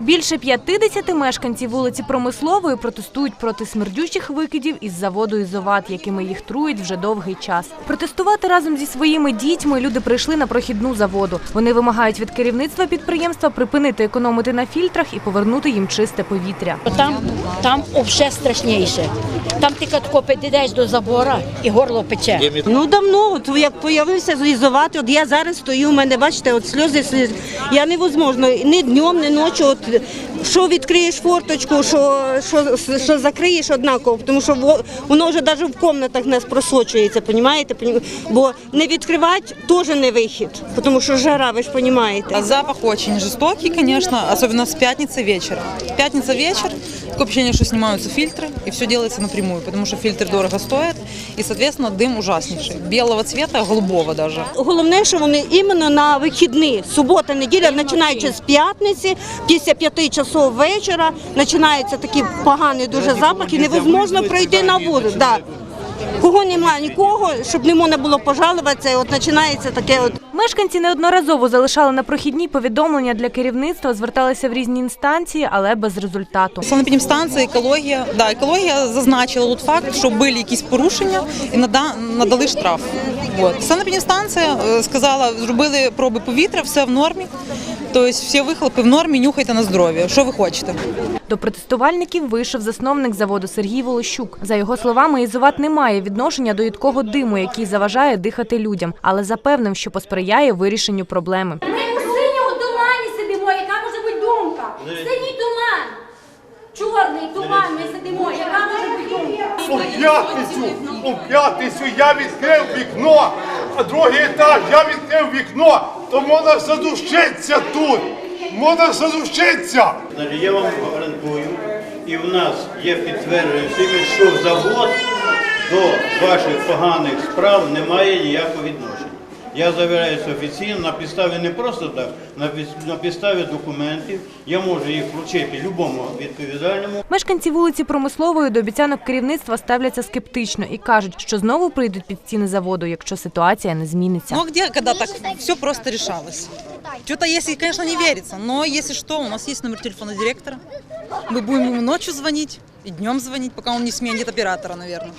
Більше 50 мешканців вулиці Промислової протестують проти смердючих викидів із заводу «Ізоват», якими їх трують вже довгий час. Протестувати разом зі своїми дітьми люди прийшли на прохідну заводу. Вони вимагають від керівництва підприємства припинити економити на фільтрах і повернути їм чисте повітря. Там, там взагалі страшніше. Там ти тако підійдеш до забора і горло пече. Ну давно, от як появився злізувати, от я зараз стою, у мене, бачите, от сльози сліз. Я невозможно, ні днем, ні ночі, от що відкриєш форточку, що, що, що закриєш однаково, тому що воно вже навіть в кімнатах нас просочується, понімаєте? Бо не відкривати теж не вихід, тому що жара, ви ж розумієте. А запах очень жорстокий, звісно, особливо з п'ятниці вечора. П'ятниця вечер, такое впечатление, что снимаются фильтры, и все делается напрямую, потому что фильтр дорого стоит, и, соответственно, дым ужаснейший. Белого цвета, голубого даже. Головне, що вони іменно на вихідні, субота, неділя, починаючи з п'ятниці, після п'яти часов вечора, починається такий поганий дуже запах і невозможно пройти на вулицю. Да. Кого немає нікого, щоб не можна було пожалуватися, і от починається таке от. Мешканці неодноразово залишали на прохідній повідомлення для керівництва, зверталися в різні інстанції, але без результату. Санепідемстанція, екологія. Да, екологія зазначила тут факт, що були якісь порушення і нада- надали штраф. Вот. Санепідемстанція е, сказала, зробили проби повітря, все в нормі. Тобто всі вихлопи в нормі, нюхайте на здоров'я. Що ви хочете? До протестувальників вийшов засновник заводу Сергій Волощук. За його словами, ізоват не має відношення до їдкого диму, який заважає дихати людям, але запевнив, що посприяє вирішенню проблеми. Ми у синьому тумані сидимо, яка може бути думка? Синій туман. Чорний туман ми сидимо, яка може бути думка? У п'ятницю, у п'ятницю я відкрив вікно, а другий етаж я відкрив вікно, то можна задушиться тут. Можна задушиться. Я вам гарантую, і в нас є підтвердження що завод до ваших поганих справ не має ніякого відношення. Я завіряюся офіційно на підставі не просто так, на під- на підставі документів. Я можу їх вручити любому відповідальному. Мешканці вулиці Промислової до обіцянок керівництва ставляться скептично і кажуть, що знову прийдуть під стіни заводу, якщо ситуація не зміниться. Ну а где, когда так все просто решалось? Что-то, если, конечно, не верится, но если что, у нас есть номер телефона директора. Мы будем ему ночью звонить и днем звонить, пока он не сменит оператора, наверное.